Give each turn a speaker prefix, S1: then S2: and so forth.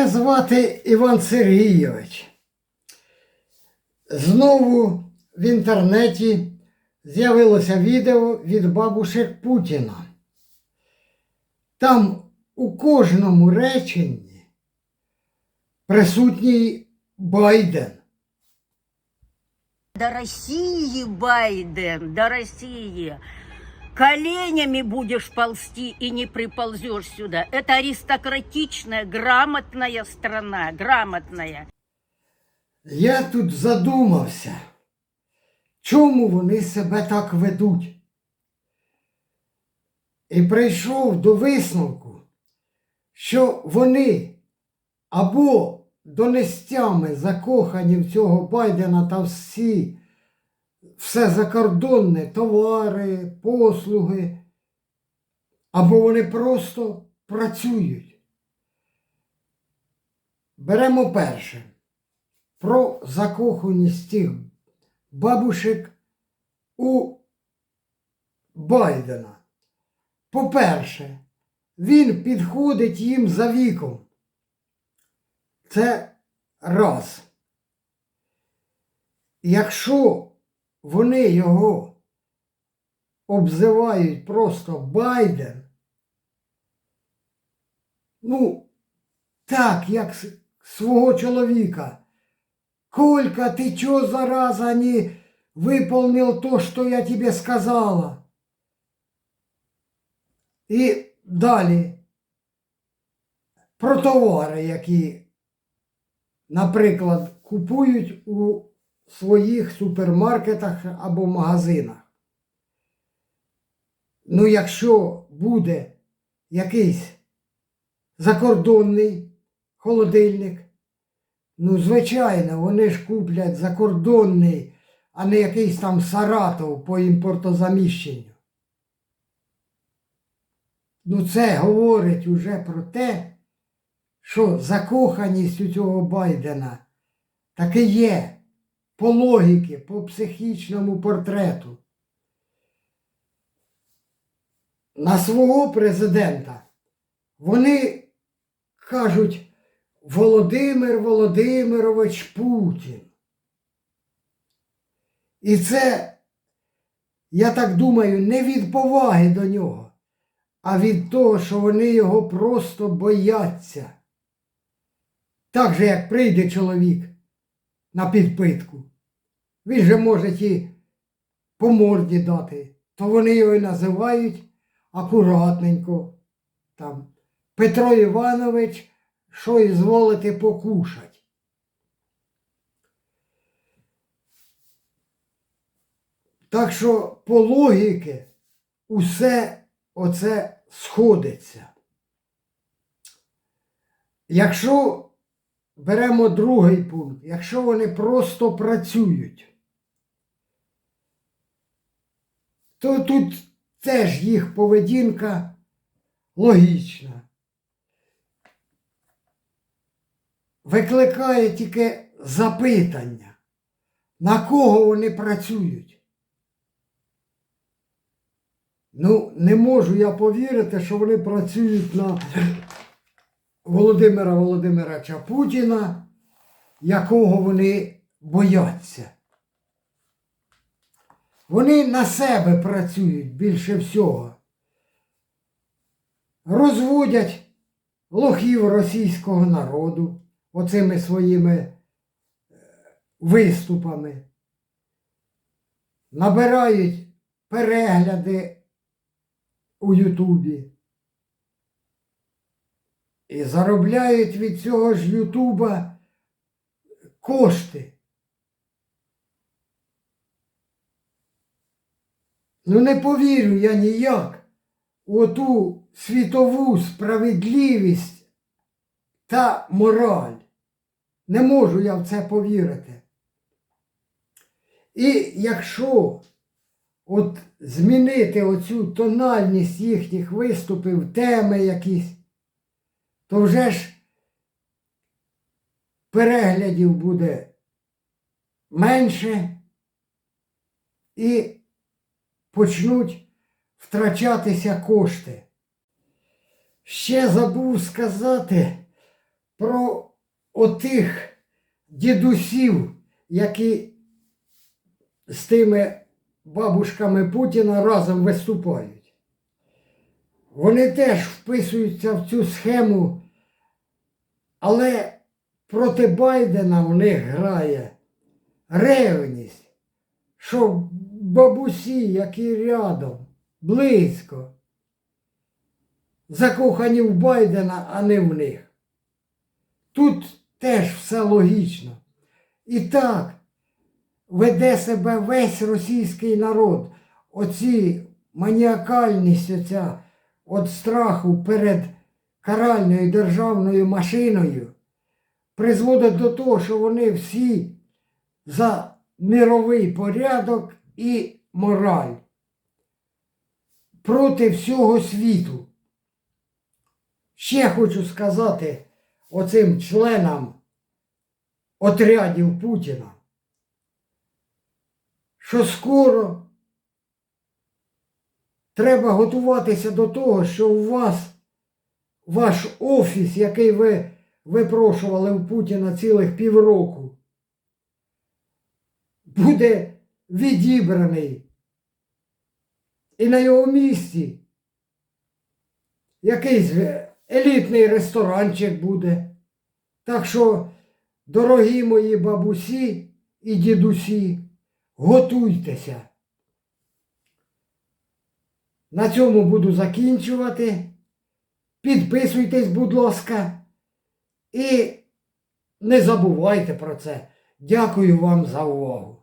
S1: Мене звати Іван Сергійович. Знову в інтернеті з'явилося відео від бабушек Путіна. Там у кожному реченні присутній Байден.
S2: До России, Байден, до России. Коленями будешь ползти и не приползешь сюда. Это аристократичная, грамотная страна, грамотная.
S1: Я тут задумався, чому вони себе так ведуть. І прийшов до висновку, що вони або донестями закохані в цього Байдена та всі, все закордонне, товари, послуги, або вони просто працюють. Беремо перше про закоханість тих бабушек у Байдена. По-перше, він підходить їм за віком. Це раз. Якщо вони його обзивають просто Байден, ну, так, як с- свого чоловіка. Колька, ты чё, зараза, не выполнил то, что я тебе сказала? І далі про товари, які, наприклад, купують у своїх супермаркетах або магазинах. Ну, якщо буде якийсь закордонний холодильник, Ну, звичайно, вони ж куплять закордонний, а не якийсь там Саратов по імпортозаміщенню. Ну, це говорить уже про те, що закоханість у цього Байдена таки є по логіки, по психічному портрету. На свого президента вони кажуть. Володимир Володимирович Путін. І це, я так думаю, не від поваги до нього, а від того, що вони його просто бояться. Так же, як прийде чоловік на підпитку, він же може ті по морді дати, то вони його і називають акуратненько. Там Петро Іванович що ізволити покушать. Так що по логіки усе оце сходиться. Якщо беремо другий пункт, якщо вони просто працюють, то тут теж їх поведінка логічна. викликає тільки запитання, на кого вони працюють. Ну, не можу я повірити, що вони працюють на Володимира Володимировича Путіна, якого вони бояться. Вони на себе працюють більше всього. Розводять лохів російського народу оцими своїми е, виступами, набирають перегляди у Ютубі і заробляють від цього ж Ютуба кошти. Ну не повірю я ніяк у ту світову справедливість та мораль. Не можу я в це повірити. І якщо от змінити оцю тональність їхніх виступів, теми якісь, то вже ж переглядів буде менше і почнуть втрачатися кошти. Ще забув сказати про отих дідусів, які з тими бабушками Путіна разом виступають. Вони теж вписуються в цю схему, але проти Байдена в них грає ревність, що бабусі, які рядом, близько, закохані в Байдена, а не в них. Тут теж все логічно. І так веде себе весь російський народ. Оці маніакальність оця від страху перед каральною державною машиною призводить до того, що вони всі за мировий порядок і мораль проти всього світу. Ще хочу сказати оцим членам отрядів Путіна, що скоро треба готуватися до того, що у вас ваш офіс, який ви випрошували у Путіна цілих півроку, буде відібраний. І на його місці якийсь елітний ресторанчик буде. Так що, дорогі мої бабусі і дідусі, готуйтеся. На цьому буду закінчувати. Підписуйтесь, будь ласка, і не забувайте про це. Дякую вам за увагу.